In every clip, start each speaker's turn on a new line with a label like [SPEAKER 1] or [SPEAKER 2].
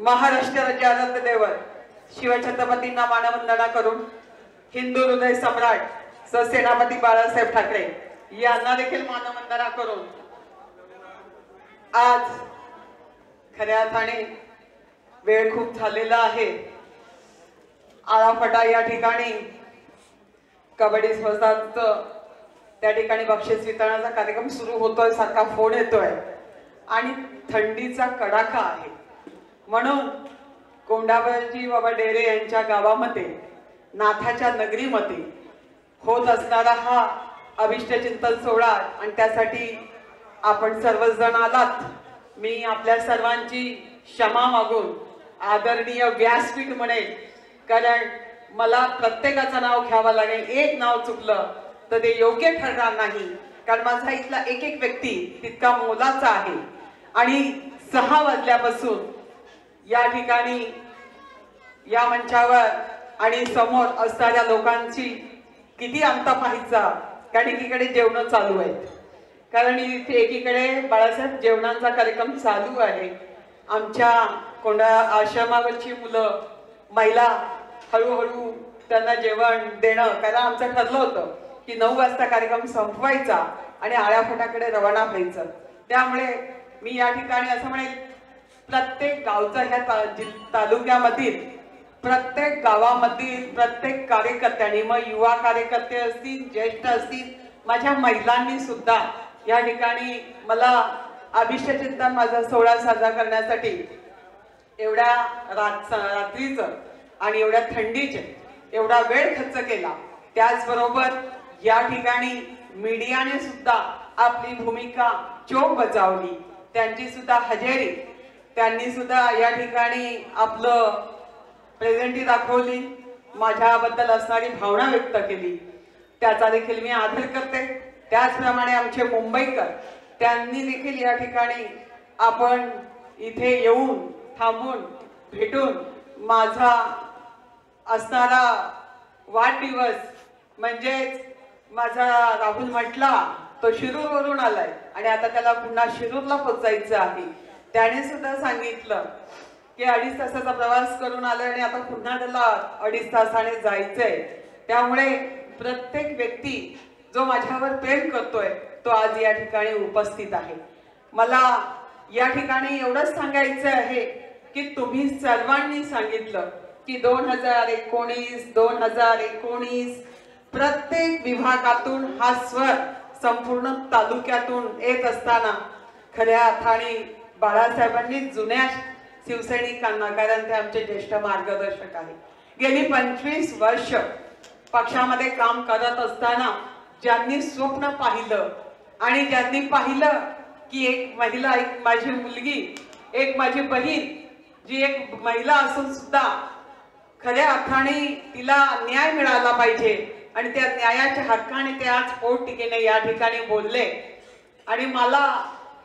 [SPEAKER 1] महाराष्ट्र राज्य देवर शिवछत्रपतींना मानवंदना करून हिंदू हृदय सम्राट सेनापती बाळासाहेब ठाकरे यांना देखील मानवंदना करून आज खऱ्या अर्थाने वेळ खूप झालेला आहे. आळाफटा या ठिकाणी कबड्डी स्पर्धांचं त्या ठिकाणी बक्षीस वितरणाचा कार्यक्रम सुरू होतोय सारखा फोन येतोय. आणि थंडीचा कडाका आहे. म्हणून कोंडाबाजी बाबा डेरे यांच्या गावामध्ये नाथाच्या नगरीमध्ये होत असणारा हा अभिष्ट चिंतन सोहळा आणि त्यासाठी आपण सर्वजण आलात. मी आपल्या सर्वांची क्षमा मागून आदरणीय व्यासपीठ म्हणेल कारण मला प्रत्येकाचं नाव घ्यावं लागेल. एक नाव चुकलं तर ते योग्य ठरणार नाही कारण माझा इथला एक एक व्यक्ती तितका मोलाचा आहे. आणि सहा वाजल्यापासून या ठिकाणी या मंचावर आणि समोर असणाऱ्या लोकांची किती अंत पाहायचा कारण एकीकडे जेवण चालू आहेत कारण इथे एकीकडे बाळासाहेब जेवणांचा कार्यक्रम चालू आहे. आमच्या कोणा आश्रमावरची मुलं महिला हळूहळू त्यांना जेवण देणं कारण आमचं ठरलं होतं की नऊ वाजता कार्यक्रम संपवायचा आणि आळ्याफटाकडे रवाना व्हायचं. त्यामुळे मी या ठिकाणी असं म्हणेल प्रत्येक गावचा ह्या तालुक्यामधील प्रत्येक गावामधील प्रत्येक कार्यकर्त्यांनी मग युवा कार्यकर्ते असतील ज्येष्ठ असतील माझ्या महिलांनी सुद्धा या ठिकाणी मला अभिष्ट चिंतन माझा सोहळा साजरा करण्यासाठी एवढ्या रात रात्रीचं आणि एवढ्या थंडीचे एवढा वेळ खर्च केला. त्याचबरोबर या ठिकाणी मीडियाने सुद्धा आपली भूमिका चोख बजावली. त्यांची सुद्धा हजेरी त्यांनी सुद्धा या ठिकाणी आपलं प्रेझेंटी दाखवली माझ्याबद्दल असणारी भावना व्यक्त केली. त्याचा देखील मी आदर करते. त्याचप्रमाणे आमचे मुंबईकर त्यांनी देखील या ठिकाणी आपण इथे येऊन थांबून भेटून माझा असणारा वाढदिवस म्हणजेच माझा राहुल म्हटला तो शिरूरवरून आलाय. आणि आता त्याला पुन्हा शिरूरला पोचायचं आहे. त्याने सुद्धा सांगितलं की अडीच तासाचा प्रवास करून आलोय आणि आता पुन्हा त्याला अडीच तासाने जायचंय. त्यामुळे प्रत्येक व्यक्ती जो माझ्यावर प्रेम करतोय तो आज या ठिकाणी उपस्थित आहे. मला या ठिकाणी एवढंच सांगायचं आहे की तुम्ही सर्वांनी सांगितलं की दोन हजार एकोणीस दोन हजार एकोणीस प्रत्येक विभागातून हा स्वर संपूर्ण तालुक्यातून येत असताना खऱ्या अर्थाने बाळासाहेबांनी जुन्या शिवसैनिकांना कारण ते आमचे ज्येष्ठ मार्गदर्शक आहे गेली पंचवीस वर्ष पक्षामध्ये काम करत असताना ज्यांनी स्वप्न पाहिलं आणि ज्यांनी पाहिलं की एक महिला एक माझी मुलगी एक माझी बहीण जी एक महिला असून सुद्धा खऱ्या अर्थाने तिला न्याय मिळाला पाहिजे आणि त्या न्यायाच्या हक्काने ते आज पोटतिकीने या ठिकाणी बोलले. आणि मला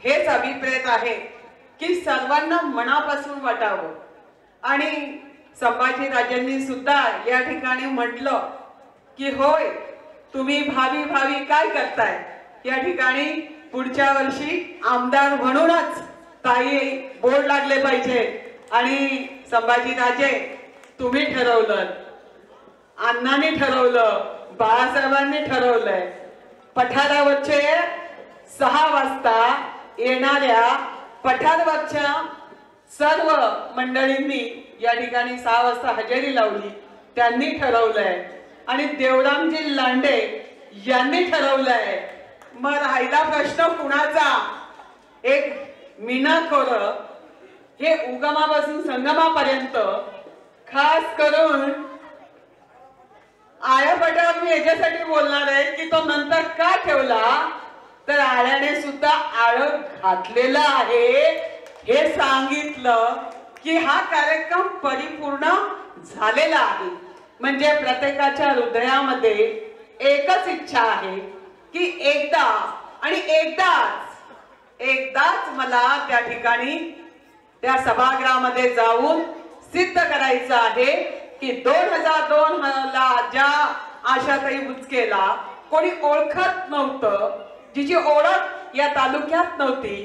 [SPEAKER 1] हेच अभिप्रेत आहे की सर्वांना मनापासून वाटावं. आणि संभाजीराजांनी सुद्धा या ठिकाणी म्हटलं की होय तुम्ही भावी भावी काय करताय? या ठिकाणी पुढच्या वर्षी आमदार म्हणूनच ताई बोर्ड लागले पाहिजे. आणि संभाजीराजे तुम्ही ठरवलं. अण्णांनी ठरवलं. बाळासाहेबांनी ठरवलंय. पठारावरचे सहा वाजता येणाऱ्या पठारवरच्या सर्व मंडळींनी या ठिकाणी सहा वाजता हजेरी लावली. त्यांनी ठरवलंय. आणि देवरामजी लांडे यांनी ठरवलंय. मग राहिला प्रश्न कुणाचा? एक मीनाखोर. हे उगमापासून संगमापर्यंत. खास करून आया आळ्यापटावर मी याच्यासाठी बोलणार आहे की तो नंतर का ठेवला? तर आळ्याने सुद्धा आळ घातलेलं आहे. हे सांगितलं की हा कार्यक्रम परिपूर्ण झालेला आहे. म्हणजे प्रत्येकाच्या हृदयामध्ये एकच इच्छा आहे की एकदा आणि एकदाच एकदाच मला त्या ठिकाणी त्या सभागृहामध्ये जाऊन सिद्ध करायचं आहे की दोन हजार दोन ला ज्या आशाताई बुचकेला कोणी ओळखत नव्हतं जिची ओळख या तालुक्यात नव्हती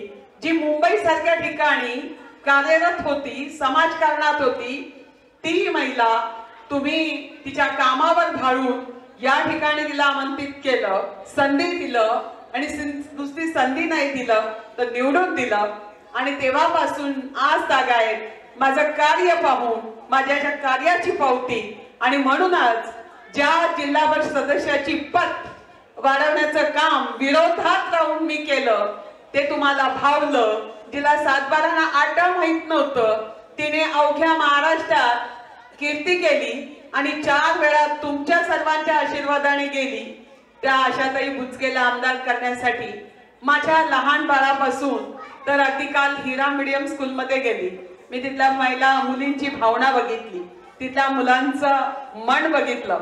[SPEAKER 1] जी मुंबई सारख्या ठिकाणी कार्यरत होती समाजकारणात होती ती महिला तुम्ही तिच्या कामावर घालून या ठिकाणी तिला आमंत्रित केलं संधी दिलं आणि दुसरी संधी नाही दिलं तर निवडून दिलं. आणि तेव्हापासून आज तागायत माझं कार्य पाहून माझ्या ज्या कार्याची पावती आणि म्हणूनच ज्या जिल्हा परिषद सदस्याची पत वाढवण्याचं काम विरोधात राहून मी केलं. ते तुम्हाला भावलं. जिला सातबारांना आटा माहीत नव्हतं. तिने अवघ्या महाराष्ट्रात कीर्ती केली आणि चार वेळा तुमच्या सर्वांच्या आशीर्वादाने गेली. त्या आशाताई बुचकेला आमदार करण्यासाठी माझ्या लहान बाळापासून तर अगदी काल हिरा मीडियम स्कूलमध्ये गेली. मी तिथल्या महिला मुलींची भावना बघितली. तिथल्या मुलांचं मन बघितलं.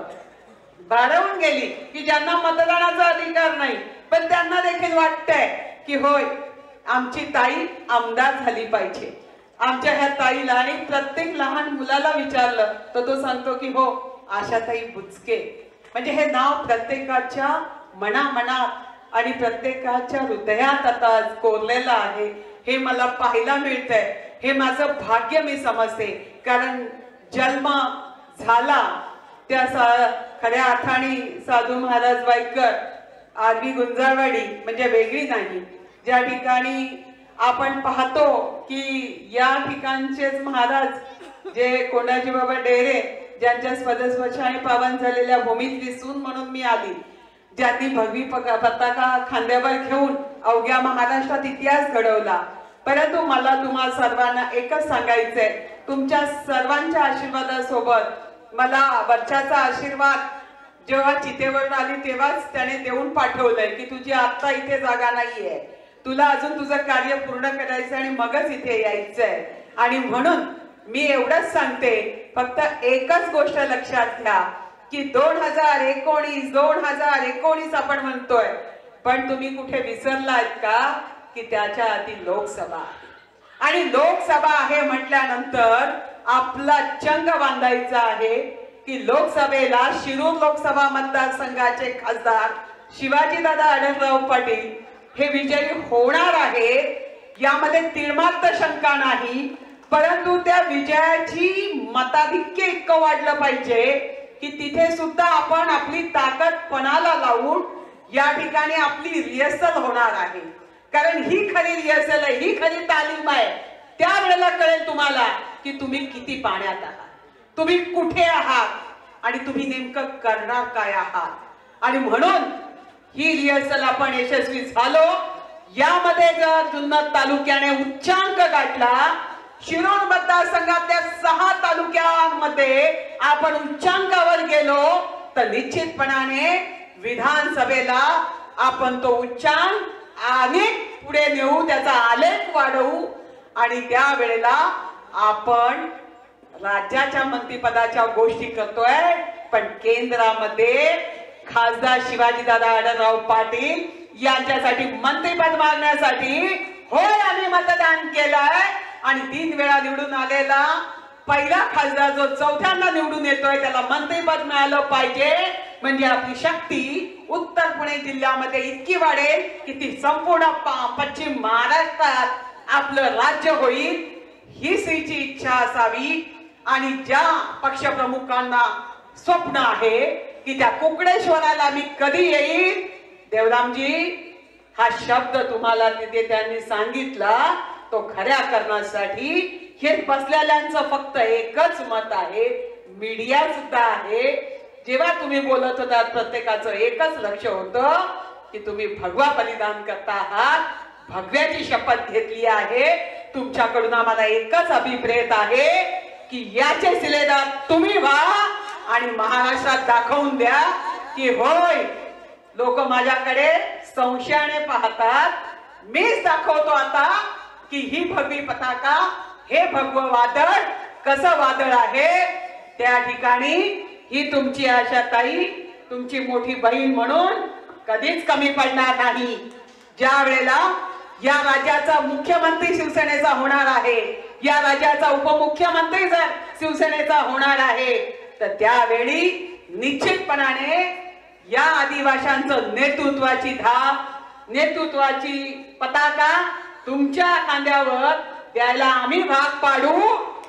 [SPEAKER 1] भाडवून गेली की ज्यांना मतदानाचा अधिकार नाही. पण त्यांना देखील वाटतंय की होय आमची ताई आमदार झाली पाहिजे. आमच्या ह्या ताईला आणि प्रत्येक लहान मुलाला विचारलं तर तो सांगतो की हो आशाताई बुचके. म्हणजे हे नाव प्रत्येकाच्या मनामनात आणि प्रत्येकाच्या हृदयात आता कोरलेलं आहे. हे मला पाहायला मिळतंय. हे माझं भाग्य मी समजते. कारण जन्म झाला त्या सा- खऱ्या अर्थाने साधू महाराज वाईकर आरवी गुंजारवाडी म्हणजे वेगळी नाही. ज्या ठिकाणी आपण पाहतो की या ठिकाणचेच महाराज जे कोंडाजी बाबा डेरे ज्यांच्या स्वदस्वशाने पावन झालेल्या भूमीत दिसून म्हणून मी आली ज्यांनी भगवी पताका खांद्यावर घेऊन अवघ्या महाराष्ट्रात इतिहास घडवला. परंतु मला तुम्हा सर्वांना एकच सांगायचंय तुमच्या सर्वांच्या आशीर्वादासोबत मला वर्षाचा आशीर्वाद जेव्हा चितेवरून आली तेव्हाच त्याने देऊन पाठवलंय की तुझी आत्ता इथे जागा नाहीये. तुला अजून तुझं कार्य पूर्ण करायचं आणि मगच इथे यायचंय. आणि म्हणून मी एवढंच सांगते फक्त एकच गोष्ट लक्षात घ्या की दोन हजार एकोणीस दोन हजार एकोणीस आपण म्हणतोय पण तुम्ही कुठे विसरलात का? की त्याच्या आधी लोकसभा. आणि लोकसभा आहे म्हटल्यानंतर आपला चंग बांधायचा आहे की लोकसभेला शिरूर लोकसभा मतदारसंघाचे खासदार शिवाजीदादा आढळराव पाटील हे विजयी होणार आहेत यामध्ये तिळमात्र शंका नाही परंतु त्या विजयाची मताधिक्य इतकं वाढलं पाहिजे की तिथे सुद्धा आपण आपली ताकद पणाला लावून या ठिकाणी आपली रिहर्सल होणार आहे. कारण ही खरी रिहर्सल आहे ही खरी तालीम आहे. त्यावेळेला कळेल तुम्हाला की तुम्ही किती पाण्यात आहात? तुम्ही कुठे आहात? आणि तुम्ही नेमकं करणार काय आहात? आणि म्हणून ही रिहर्सल आपण यशस्वी झालो. यामध्ये जर जुन्नर तालुक्याने उच्चांक गाठला शिरूर मतदारसंघातल्या सहा तालुक्यांमध्ये आपण उच्चांकावर गेलो तर निश्चितपणाने विधानसभेला आपण तो उच्चांक अनेक पुढे नेऊ त्याचा आलेख वाढवू. आणि त्यावेळेला आपण राज्याच्या मंत्रीपदाच्या गोष्टी करतोय पण केंद्रामध्ये खासदार शिवाजीदादा आढळराव पाटील यांच्यासाठी मंत्रीपद मागण्यासाठी होय आम्ही मतदान केलंय. आणि तीन वेळा निवडून आलेला पहिला खासदार जो चौथ्यांदा निवडून येतोय त्याला मंत्रीपद मिळालं पाहिजे. म्हणजे आपली शक्ती उत्तर पुणे जिल्ह्यामध्ये इतकी वाढेल की ती संपूर्ण पश्चिम महाराष्ट्रात आपलं राज्य होईल. ही स्त्रीची इच्छा असावी आणि ज्या पक्षप्रमुखांना स्वप्न आहे की त्या कुकडेश्वराला मी कधी येईल देवरामजी हा शब्द तुम्हाला तिथे त्यांनी सांगितला तो खऱ्या करण्यासाठी हे बसलेल्यांचं फक्त एकच मत आहे मीडिया सुद्धा आहे. जेव्हा तुम्ही बोलत होता प्रत्येकाचं एकच लक्ष होतं की तुम्ही भगवा बलिदान करता आहात भगव्याची शपथ घेतली आहे. तुमच्याकडून आम्हाला एकच अभिप्रेत आहे की याचे सिलेदार तुम्ही व्हा आणि महाराष्ट्रात दाखवून द्या की होय लोक माझ्याकडे संशयाने पाहतात. मीच दाखवतो आता की ही भगवी पताका हे भगव वादळ कसं वादळ आहे? त्या ठिकाणी ही तुमची आशा ताई तुमची मोठी बहीण म्हणून कधीच कमी पडणार नाही. ज्या वेळेला या राज्याचा मुख्यमंत्री शिवसेनेचा होणार आहे. या राज्याचा उपमुख्यमंत्री जर शिवसेनेचा होणार आहे तर त्यावेळी निश्चितपणाने या आदिवाशांचं नेतृत्वाची धाप नेतृत्वाची पताका तुमच्या खांद्यावर त्याला आम्ही भाग पाडू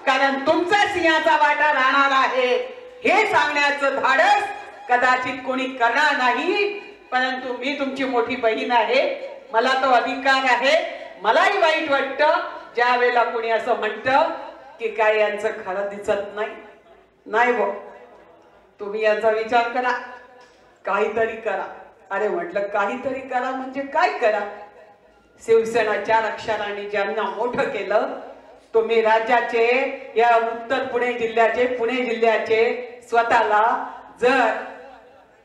[SPEAKER 1] कारण तुमचा सिंहाचा वाटा राहणार आहे. हे सांगण्याचं धाडस कदाचित कोणी करणार नाही परंतु मी तुमची मोठी बहीण आहे. मला तो अधिकार आहे. मलाही वाईट वाटतं. ज्या वेळेला कोणी असं म्हणतं की काय यांचं खरं दिसत नाही. नाही बो तुम्ही याचा विचार करा. काहीतरी करा. अरे म्हटलं काहीतरी करा म्हणजे काय करा? शिवसेना चार अक्षरांनी ज्यांना मोठं केलं तुम्ही राज्याचे या उत्तर पुणे जिल्ह्याचे पुणे जिल्ह्याचे स्वतःला जर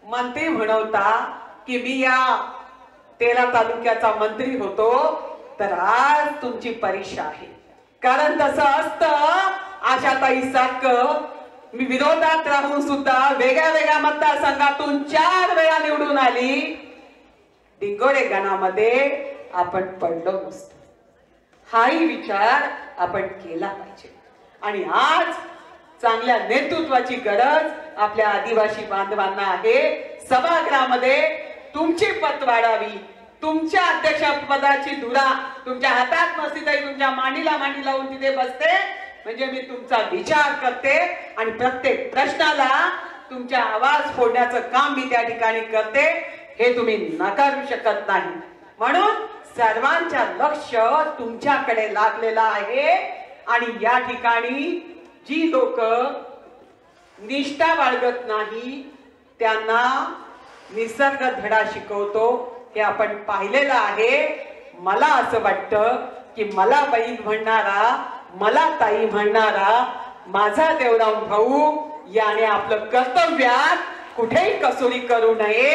[SPEAKER 1] मंत्री म्हणवता की मी या तेरा तालुक्याचा मंत्री होतो तर आज तुमची परीक्षा आहे. कारण तसं असतं आशाताई साक मी विरोधात राहून सुद्धा वेगळ्या वेगळ्या मतदारसंघातून चार वेळा निवडून आली. डिंगोरे गणामध्ये आपण पडलो नसतो. हाही विचार आपण केला पाहिजे. आणि आज चांगल्या नेतृत्वाची गरज आपल्या आदिवासी बांधवांना आहे. सभागृहामध्ये तुमची पत वाढावी. तुमच्या अध्यक्षपदाची धुरा तुमच्या हातात नसती तरी तुमच्या मांडीला मांडी लावून तिथे बसते. म्हणजे मी तुमचा विचार करते आणि प्रत्येक प्रश्नाला तुमच्या आवाज फोडण्याचं काम मी त्या ठिकाणी करते. हे तुम्ही नाकारू शकत नाही. म्हणून सर्वांच्या लक्ष तुमच्याकडे लागलेलं आहे. आणि या ठिकाणी जी लोक निष्ठा बाळगत नाही त्यांना निसर्ग धडा शिकवतो हे आपण पाहिलेलं आहे. मला असं वाटतं की मला बहीण म्हणणारा मला ताई म्हणणारा माझा देवराम भाऊ याने आपलं कर्तव्यात कुठेही कसोरी करू नये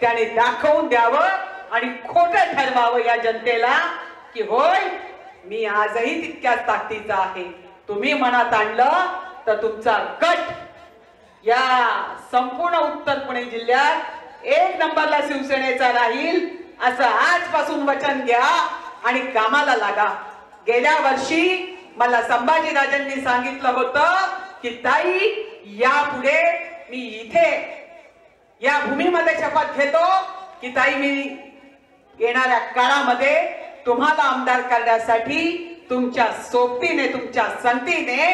[SPEAKER 1] त्याने दाखवून द्यावं आणि खोट ठरवावं या जनतेला की होय मी आजही तितक्याच ताकदीचा आहे. तुम्ही मनात आणलं तर तुमचा गट या संपूर्ण उत्तर पुणे जिल्ह्यात एक नंबरला शिवसेनेचा राहील असं आजपासून वचन घ्या आणि कामाला लागा. गेल्या वर्षी मला संभाजीराजांनी सांगितलं होतं की ताई यापुढे मी इथे या भूमीमध्ये शपथ घेतो की ताई मी येणाऱ्या काळामध्ये तुम्हाला आमदार करण्यासाठी तुमच्या सोबतीने तुमच्या संतीने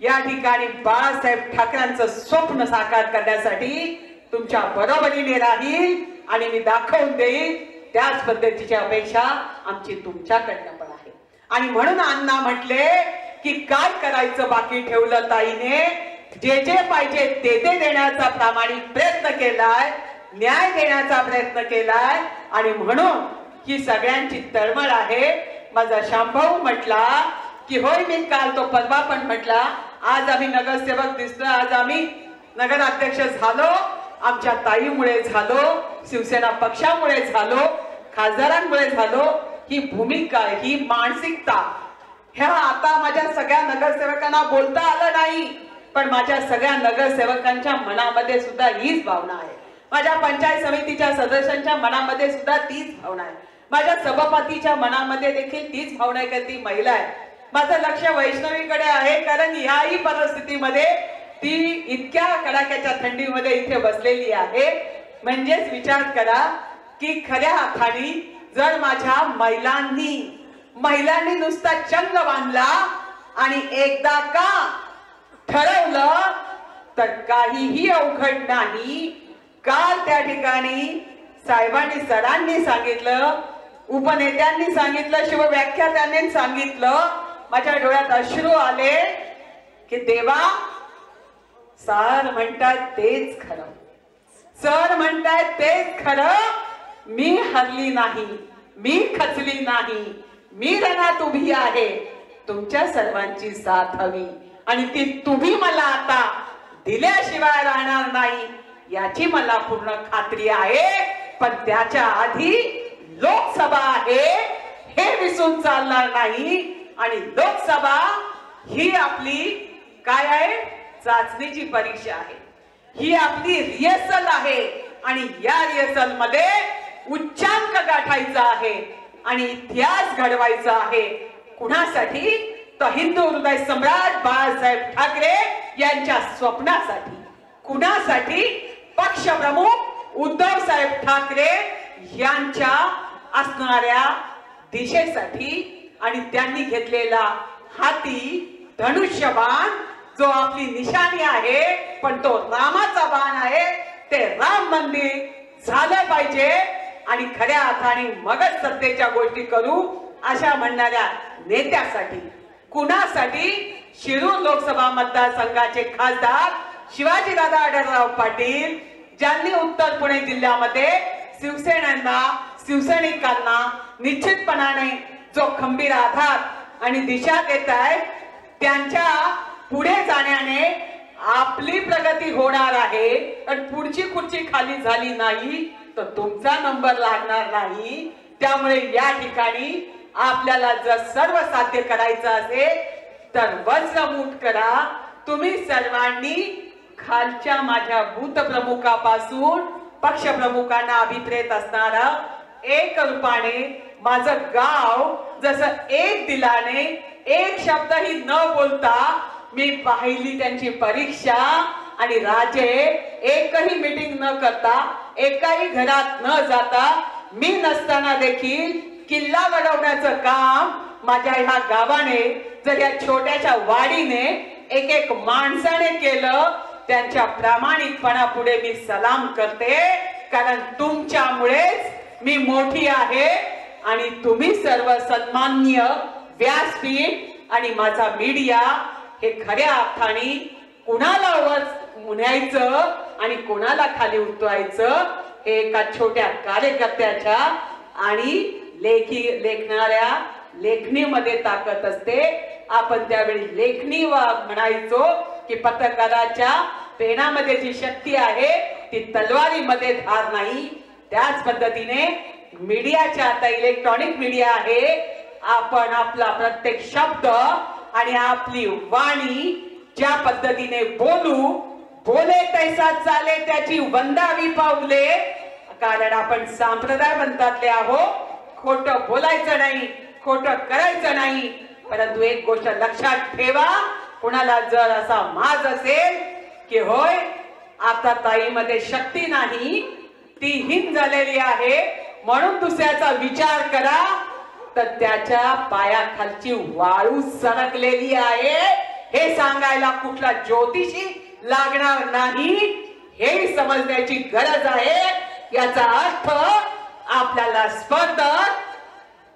[SPEAKER 1] या ठिकाणी बाळासाहेब ठाकरेंचं स्वप्न साकार करण्यासाठी तुमच्या बरोबरीने राहील आणि मी दाखवून देईन त्याच पद्धतीची अपेक्षा आमची तुमच्याकडनं पण आहे. आणि म्हणून अण्णा म्हटले की काय करायचं बाकी ठेवलं ताईने? जे जे पाहिजे ते ते देण्याचा प्रामाणिक प्रयत्न केलाय न्याय देण्याचा प्रयत्न केलाय. आणि म्हणून ही सगळ्यांची तळमळ आहे. माझा शांभाऊ म्हटला की होय मी काल तो परवा पण म्हटला आज आम्ही नगरसेवक दिसलो आज आम्ही नगराध्यक्ष झालो. आमच्या ताईमुळे झालो शिवसेना पक्षामुळे झालो खासदारांमुळे झालो. ही भूमिका ही मानसिकता ह्या आता माझ्या सगळ्या नगरसेवकांना बोलता आलं नाही. पण माझ्या सगळ्या नगरसेवकांच्या मनामध्ये सुद्धा हीच भावना आहे. माझ्या पंचायत समितीच्या सदस्यांच्या मनामध्ये सुद्धा तीच भावना आहे. माझ्या सभापतीच्या मनामध्ये देखील तीच भावना आहे का ती महिला आहे. माझं लक्ष वैष्णवीकडे आहे कारण याही परिस्थितीमध्ये ती इतक्या कडाक्याच्या थंडीमध्ये इथे बसलेली आहे. म्हणजेच विचार करा की खऱ्या अर्थाने जर माझ्या महिलांनी महिलांनी नुसता चंग बांधला आणि एकदा का ठरवलं तर काहीही अवघड नाही. काल त्या ठिकाणी साहेबांनी सरांनी सांगितलं उपनेत्यांनी सांगितलं शिवव्याख्यात्यांनी सांगितलं माझ्या डोळ्यात अश्रू आले की देवा सर म्हणतात तेच खरं. सर म्हणतात तेच खरं. मी हरली नाही मी खचली नाही मी रणात उभी आहे. तुमच्या सर्वांची साथ हवी आणि ती तुम्ही मला आता दिल्याशिवाय राहणार नाही. याची मला पूर्ण खात्री आहे. पण त्याच्या आधी लोकसभा आहे हे विसरून चालणार नाही. आणि लोकसभा ही आपली काय आहे? चाचणीची परीक्षा आहे. ही आपली रिहर्सल आहे आणि या रिहर्सलमध्ये उच्चांक गाठायचा आहे आणि इतिहास घडवायचा आहे. कुणासाठी? तर हिंदू हृदय सम्राट बाळासाहेब ठाकरे यांच्या स्वप्नासाठी. कुणासाठी? पक्षप्रमुख उद्धव साहेब ठाकरे यांच्या असणाऱ्या दिशेसाठी आणि त्यांनी घेतलेला हाती धनुष्यबाण जो आपली निशाणी आहे पण तो रामाचा बाण आहे ते राम मंदिर झालं पाहिजे. आणि खऱ्या अर्थाने मगच सत्तेच्या गोष्टी करू अशा म्हणणाऱ्या नेत्यासाठी कुणासाठी? शिरूर लोकसभा मतदारसंघाचे खासदार शिवाजीदादा आढळराव पाटील ज्यांनी उत्तर पुणे जिल्ह्यामध्ये शिवसेनांना शिवसैनिकांना निश्चितपणाने जो खंबीर आधार आणि दिशा देत आहेत त्यांच्या पुढे जाण्याने आपली प्रगती होणार आहे. पण पुढची खुर्ची खाली झाली नाही तर तुमचा नंबर लागणार नाही. त्यामुळे या ठिकाणी आपल्याला जर सर्व साध्य करायचं असेल तर वज्रमूठ करा. तुम्ही सर्वांनी खालच्या माझ्या भूत प्रमुखापासून पक्ष प्रमुखांना अभिप्रेत असणार एक रूपाने माझं गाव जसं एक दिलाने एक शब्दही न बोलता मी पाहिली त्यांची परीक्षा आणि राजे एकही मीटिंग न करता एकाही घरात न जाता मी नसताना देखील किल्ला लढवण्याचं काम माझ्या ह्या गावाने जर या छोट्याशा वाडीने एक एक माणसाने केलं त्यांच्या प्रामाणिकपणा पुढे मी सलाम करते कारण तुमच्यामुळेच मी मोठी आहे आणि तुम्ही सर्व सन्मान्य व्यासपीठ आणि माझा मीडिया हे खऱ्या अर्थाने कुणाला वर न्यायचं आणि कोणाला खाली उतरायचं हे एका छोट्या कार्यकर्त्याच्या आणि लेखी लेखणाऱ्या लेखणीमध्ये ताकद असते. आपण त्यावेळी लेखणी म्हणायचो की पत्रकाराच्या पेनामध्ये जी शक्ती आहे ती तलवारीमध्ये धार नाही. त्याच पद्धतीने मीडियाच्या आता इलेक्ट्रॉनिक मीडिया आहे. आपण आपला प्रत्येक शब्द आणि आपली वाणी ज्या पद्धतीने बोलू बोले तैसा चाले त्याची वंदावी पावले. कारण आपण संप्रदाय म्हणतातले आहो खोट बोलायचं नाही खोट करायचं नाही. परंतु एक गोष्ट लक्षात ठेवा कुणाला जर असा माज असेल की होय आता ताईमध्ये शक्ती नाही ती हिन झालेली आहे म्हणून दुसऱ्याचा विचार करा. तर त्याच्या पायाखालची वाळू सरकलेली आहे. हे सांगायला कुठला ज्योतिषी लागणार नाही हे समजण्याची गरज आहे. याचा अर्थ आपल्याला स्पर्धक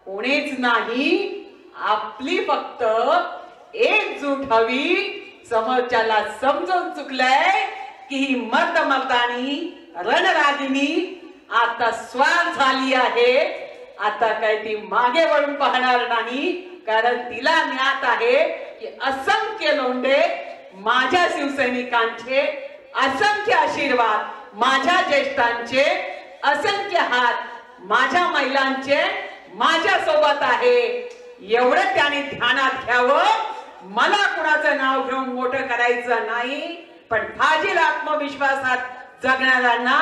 [SPEAKER 1] कोणीच नाही आपली फक्त एकजूट हवी. समोरच्याला समजून चुकलंय की ही मर्द मर्दानी रणरागिनी आता स्वार झाली आहे. आता काय ती मागे वळून पाहणार नाही कारण तिला ज्ञात आहे की असंख्य लोंढे माझ्या शिवसैनिकांचे असंख्य आशीर्वाद माझ्या ज्येष्ठांचे असंख्य हात माझ्या महिलांचे माझ्या सोबत आहे. एवढं त्याने ध्यानात घ्यावं. मला कुणाचं नाव घेऊन मोठं करायचं नाही पण फाजील आत्मविश्वासात जगणाऱ्यांना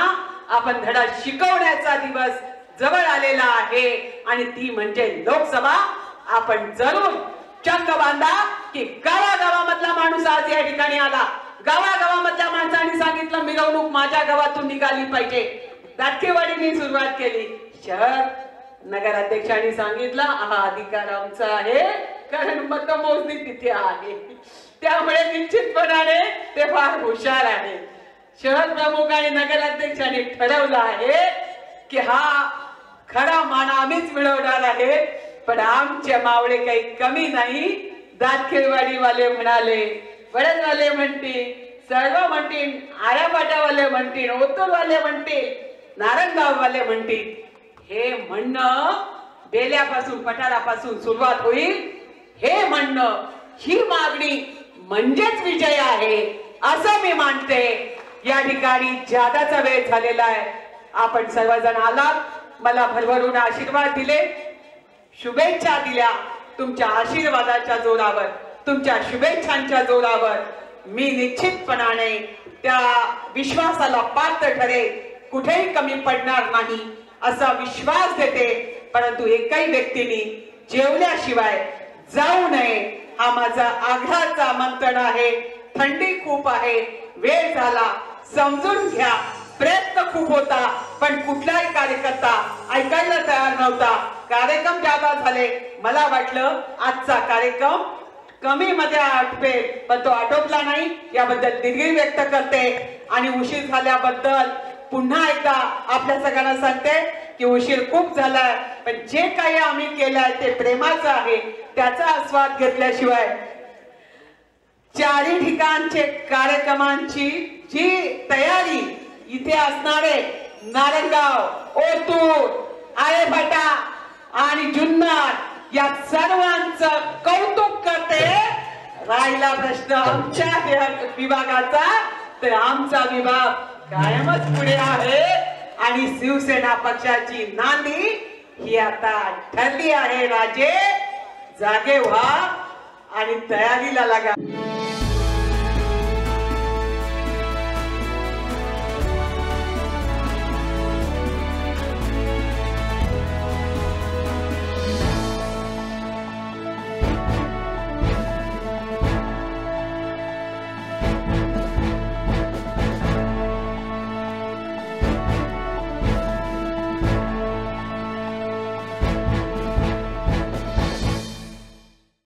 [SPEAKER 1] आपण धडा शिकवण्याचा दिवस जवळ आलेला आहे. आणि ती म्हणजे लोकसभा. आपण जरूर चंग बांधा की गावागावामधला माणूस आज या ठिकाणी आला. गावागावामधल्या माणसाने सांगितलं मिरवणूक माझ्या गावातून निघाली पाहिजे. दाटकेवाडीने सुरुवात केली. शहर नगराध्यक्षांनी सांगितलं हा अधिकार आमचा आहे. कारण मतमोजणी तिथे आहे. त्यामुळे निश्चितपणाने ते फार हुशार आहे. शहर प्रमुख आणि नगराध्यक्षांनी ठरवलं आहे की हा खरा मान आम्हीच मिळवणार आहे. पण आमचे मावळे काही कमी नाही. दातखेडवाडी वाले म्हणाले वडदवाले म्हणतील सर्व म्हणतील आऱ्यापाट्यावाले म्हणतील ओतूरवाले म्हणतील नारंगाववाले म्हणतील. हे म्हणणं बेल्यापासून पठारापासून सुरुवात होईल. हे म्हणणं ही मागणी म्हणजेच विजय आहे असं मी मानते. या ठिकाणी जादाचा वेळ झालेला आहे. आपण सर्वजण आलात. मला भरभरून आशीर्वाद दिले. शुभेच्छा दिल्या तुमच्या आशीर्वादाच्या जोरावर तुमच्या शुभेच्छांच्या जोरावर. मी निश्चितपणाने त्या विश्वासाला पात्र ठरेल. कुठेही कमी पडणार नाही असा विश्वास देते. परंतु एकही व्यक्तीने जेवल्याशिवाय जाऊ नये हा माझा आग्रहाचा मंत्रण आहे. थंडी खूप आहे. वेळ झाला. समजून घ्या. प्रयत्न खूप होता पण कुठलाही कार्यकर्ता ऐकायला तयार नव्हता. कार्यक्रम जादा झाले. मला वाटलं आजचा कार्यक्रम कमी मध्ये आटपेल पण तो आटोपला नाही. याबद्दल दिलगिरी व्यक्त करते. आणि उशीर झाल्याबद्दल पुन्हा एकदा आपल्या सगळ्यांना सांगते की उशीर खूप झालाय पण जे काही आम्ही केलंय ते प्रेमाचं आहे. त्याचा आस्वाद घेतल्याशिवाय चारी ठिकाणचे कार्यक्रमांची जी तयारी इथे असणारे नारंगाव ओतूर आळेफाटा आणि जुन्नर या सर्वांचं कौतुक करते. राहिला प्रश्न आमच्या विभागाचा. तर आमचा विभाग कायमच पुढे आहे आणि शिवसेना पक्षाची नांदी ही आता ठरली आहे. राजे जागे व्हा आणि तयारीला लागा.